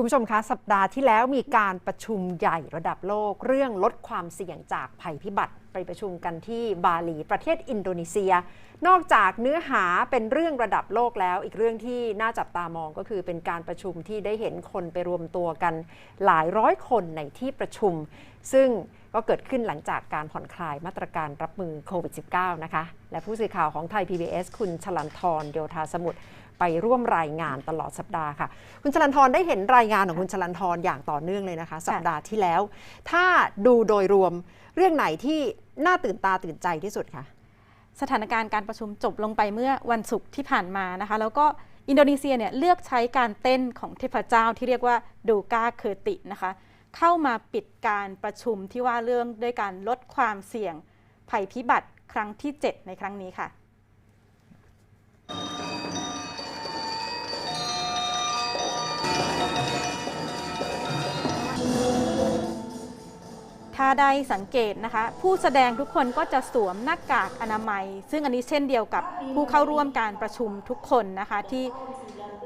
คุณผู้ชมคะ สัปดาห์ที่แล้วมีการประชุมใหญ่ระดับโลก เรื่องลดความเสี่ยงจากภัยพิบัติ ไปประชุมกันที่บาหลีประเทศอินโดนีเซีย นอกจากเนื้อหาเป็นเรื่องระดับโลกแล้ว อีกเรื่องที่น่าจับตามองก็คือเป็นการประชุมที่ได้เห็นคนไปรวมตัวกันหลายร้อยคนในที่ประชุม ซึ่งก็เกิดขึ้นหลังจากการผ่อนคลายมาตรการรับมือโควิด -19 นะคะ และผู้สื่อข่าวของไทย PBS คุณชลันทรโยธาสมุทรไปร่วมรายงานตลอดสัปดาห์ค่ะ คุณชลันทรได้เห็นรายงานของคุณชลันทรอย่างต่อเนื่องเลยนะคะ สัปดาห์ที่แล้ว ถ้าดูโดยรวมเรื่องไหนที่น่าตื่นตาตื่นใจที่สุดคะสถานการณ์การประชุมจบลงไปเมื่อวันศุกร์ที่ผ่านมานะคะ แล้วก็อินโดนีเซียเนี่ยเลือกใช้การเต้นของเทพเจ้าที่เรียกว่าดูกาเคอร์ตินะคะ เข้ามาปิดการประชุมที่ว่าเรื่องด้วยการลดความเสี่ยงภัยพิบัติครั้งที่ 7 ในครั้งนี้ค่ะ ถ้าได้สังเกตนะคะ ผู้แสดงทุกคนก็จะสวมหน้ากากอนามัย ซึ่งอันนี้เช่นเดียวกับผู้เข้าร่วมการประชุมทุกคนนะคะที่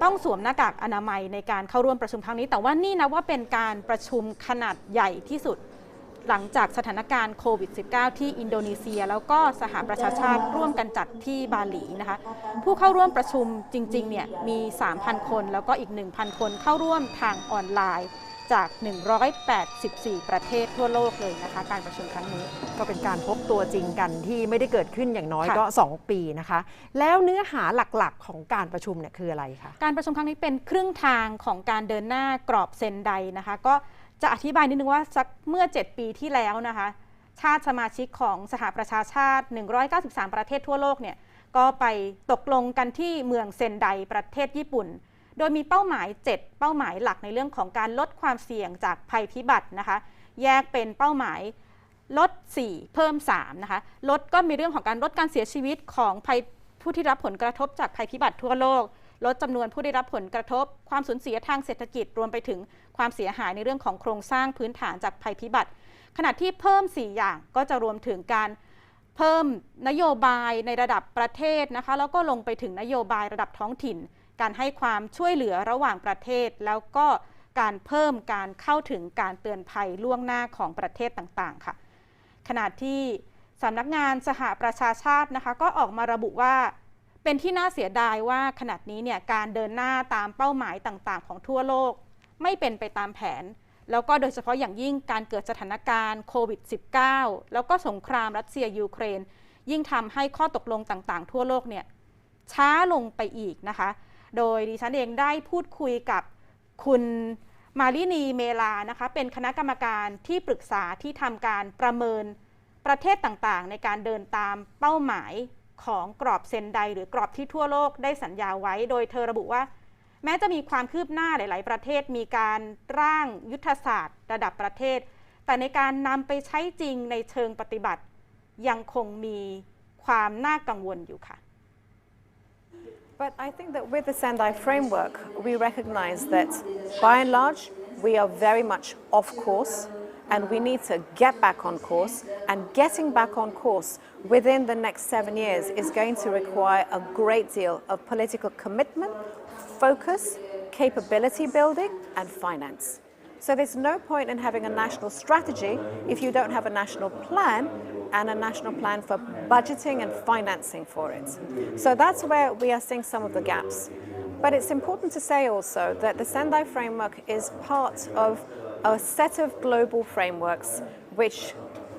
ต้องสวมหน้ากากอนามัยในการเข้าร่วมประชุมครั้งนี้ แต่ว่านี่นะว่าเป็นการประชุมขนาดใหญ่ที่สุดหลังจากสถานการณ์โควิด -19 ที่อินโดนีเซีย แล้วก็สหประชาชาติร่วมกันจัดที่บาหลีนะคะ ผู้เข้าร่วมประชุมจริงๆเนี่ยมี 3,000 คน แล้วก็อีก 1,000 คนเข้าร่วมทางออนไลน์ จาก 184 ประเทศทั่วโลกเลยนะคะ การประชุมครั้งนี้ ก็เป็นการพบตัวจริงกันที่ไม่ได้เกิดขึ้นอย่างน้อยค่ะ ก็ 2 ปีนะคะ แล้วเนื้อหาหลักๆ ของการประชุมเนี่ยคืออะไรคะ การประชุมครั้งนี้เป็นครึ่งทางของการเดินหน้ากรอบเซนไดนะคะ ก็จะอธิบายนิดนึงว่าสักเมื่อ 7 ปีที่แล้วนะคะ ชาติสมาชิกของสหประชาชาติ 193 ประเทศทั่วโลกเนี่ยก็ไปตกลงกันที่เมืองเซนไดประเทศญี่ปุ่น โดยมีเป้าหมาย 7 เป้าหมายหลักในเรื่องของการลดความเสี่ยงจากภัยพิบัตินะคะ แยกเป็นเป้าหมายลด 4 เพิ่ม 3 นะคะ ลดก็มีเรื่องของการลดการเสียชีวิตของภัยผู้ที่รับผลกระทบจากภัยพิบัติทั่วโลก ลดจำนวนผู้ได้รับผลกระทบ ความสูญเสียทางเศรษฐกิจรวมไปถึงความเสียหายในเรื่องของโครงสร้างพื้นฐานจากภัยพิบัติ ขณะที่เพิ่ม 4 อย่างก็จะรวมถึงการเพิ่มนโยบายในระดับประเทศนะคะ แล้วก็ลงไปถึงนโยบายระดับท้องถิ่น การให้ความช่วยเหลือระหว่างประเทศ แล้วก็การเพิ่มการเข้าถึงการเตือนภัยล่วงหน้าของประเทศต่างๆ ค่ะ ขณะที่สำนักงานสหประชาชาตินะคะ ก็ออกมาระบุว่าเป็นที่น่าเสียดายว่าขณะนี้เนี่ยการเดินหน้าตามเป้าหมายต่างๆ ของทั่วโลก ไม่เป็นไปตามแผน แล้วก็โดยเฉพาะอย่างยิ่งการเกิดสถานการณ์โควิด -19 แล้วก็สงครามรัสเซียยูเครน ยิ่งทำให้ข้อตกลงต่างๆ ทั่วโลกเนี่ยช้าลงไปอีกนะคะ โดยดิฉันเองได้พูดคุยกับคุณมารินีเมลานะคะเป็นคณะกรรมการที่ปรึกษาที่ทำการประเมินประเทศต่างๆ ในการเดินตามเป้าหมายของกรอบเซนไดหรือกรอบที่ทั่วโลกได้สัญญาไว้ โดยเธอระบุว่า แม้จะมีความคืบหน้าหลาย ๆ ประเทศมีการร่างยุทธศาสตร์ ระดับประเทศ แต่ในการนำไปใช้จริงในเชิงปฏิบัติ ยังคงมีความน่ากังวลอยู่ค่ะ But I think that with the Sendai framework, we recognize that by and large, we are very much off course and we need to get back on course. And getting back on course within the next seven years is going to require a great deal of political commitment, focus, capability building, and finance. So there's no point in having a national strategy if you don't have a national plan and a national plan for budgeting and financing for it. So that's where we are seeing some of the gaps. But it's important to say also that the Sendai framework is part of a set of global frameworks which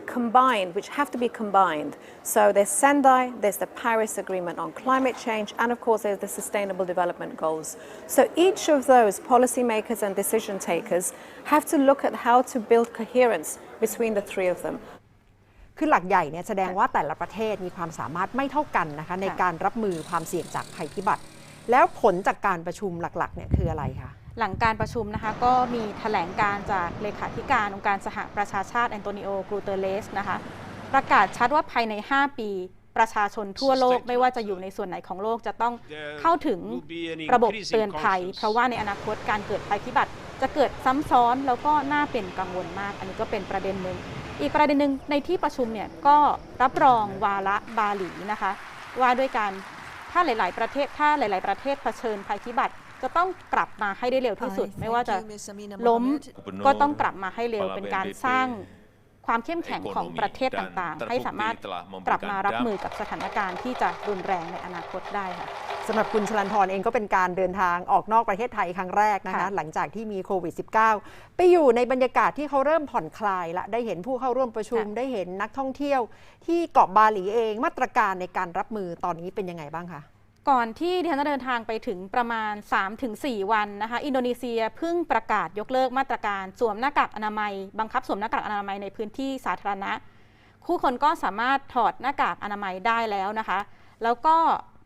combine, which have to be combined. So there's Sendai, there's the Paris Agreement on climate change, and of course there's the Sustainable Development Goals. So each of those policymakers and decision takers have to look at how to build coherence between the three of them. คือหลักใหญ่เนี่ยแสดงว่าแต่ละประเทศมีความสามารถไม่เท่ากันนะคะในการรับมือความเสี่ยงจากภัยพิบัติ แล้วผลจากการประชุมหลักๆเนี่ยคืออะไรคะ หลังการประชุมนะคะก็มีแถลงการจากเลขาธิการองค์การสหประชาชาติแอนโตนิโอกรูเตเลสนะคะประกาศชัดว่าภายใน 5 ปีประชาชนทั่วโลกไม่ว่าจะอยู่ในส่วนไหนของโลกจะต้องเข้าถึงระบบเตือนภัย เพราะว่าในอนาคตการเกิดภัยพิบัติจะเกิดซ้ำซ้อนแล้วก็น่าเป็นกังวลมาก อันนี้ก็เป็นประเด็นหนึ่ง อีกประเด็นหนึ่งในที่ประชุมเนี่ยก็รับรองวาระบาหลีนะคะ ว่าด้วยการถ้าหลาย ๆ ประเทศถ้าหลาย ๆ ประเทศเผชิญภัยพิบัติ จะจะต้องกลับมาให้ได้เร็วที่สุด I ไม่ว่าจะ thank you, Ms. Amina ล้ม Mohamed. ก็ต้องกลับมาให้เร็วเป็นการสร้างความเข้มแข็งของประเทศ ekonomi ต่าง dan ๆให้สามารถ terbukti telah กลับ memberikan มารับ dampak มือกับสถานการณ์ที่จะรุนแรงในอนาคตได้ค่ะสำหรับคุณชลันทรเองก็เป็นการเดินทางออกนอกประเทศไทยครั้งแรกนะคะค่ะหลังจากที่มีโควิด -19 ไปอยู่ในบรรยากาศที่เขาเริ่มผ่อนคลายละได้เห็นผู้เข้าร่วมประชุมได้เห็นนักท่องเที่ยว ที่เกาะบาหลีเองมาตรการในการรับมือตอนนี้เป็นยังไงบ้างคะ ก่อนที่ดิฉันจะเดินทางไปถึงประมาณ 3-4 วันนะคะ อินโดนีเซียเพิ่งประกาศยกเลิกมาตรการสวมหน้ากากอนามัย บังคับสวมหน้ากากอนามัยในพื้นที่สาธารณะ ผู้คนก็สามารถถอดหน้ากากอนามัยได้แล้วนะคะ แล้วก็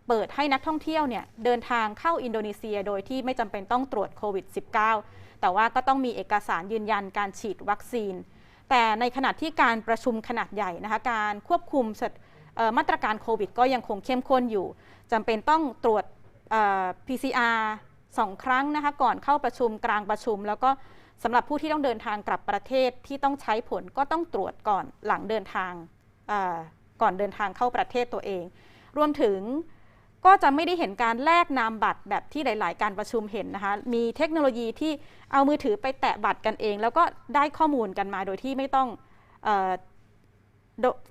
เปิดให้นักท่องเที่ยวเนี่ยเดินทางเข้าอินโดนีเซียโดยที่ไม่จำเป็นต้องตรวจโควิด -19 แต่ว่าก็ต้องมีเอกสารยืนยันการฉีดวัคซีน แต่ในขณะที่การประชุมขนาดใหญ่นะคะการควบคุมสถ มาตรการโควิดก็ยังคงเข้มข้นอยู่จำเป็นต้องตรวจ PCR สองครั้งนะคะก่อนเข้าประชุมกลางประชุม แล้วก็สำหรับผู้ที่ต้องเดินทางกลับประเทศที่ต้องใช้ผลก็ต้องตรวจก่อนหลังเดินทางก่อนเดินทางเข้าประเทศตัวเอง รวมถึงก็จะไม่ได้เห็นการแลกนามบัตรแบบที่หลาย ๆ การประชุมเห็นนะคะ มีเทคโนโลยีที่เอามือถือไปแตะบัตรกันเอง แล้วก็ได้ข้อมูลกันมาโดยที่ไม่ต้องออ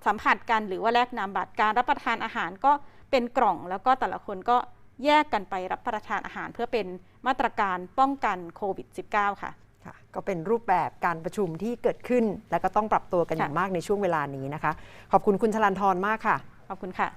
สัมผัสกันหรือว่าแลกนามบัตรการรับประทานอาหารก็เป็นกล่อง แล้วก็แต่ละคนก็แยกกันไปรับประทานอาหาร เพื่อเป็นมาตรการป้องกันโควิด -19 ค่ะค่ะ ก็เป็นรูปแบบการประชุมที่เกิดขึ้น และก็ต้องปรับตัวกันอย่างค่ะมากในช่วงเวลานี้นะคะ ขอบคุณคุณชลันทรมากค่ะ ขอบคุณค่ะ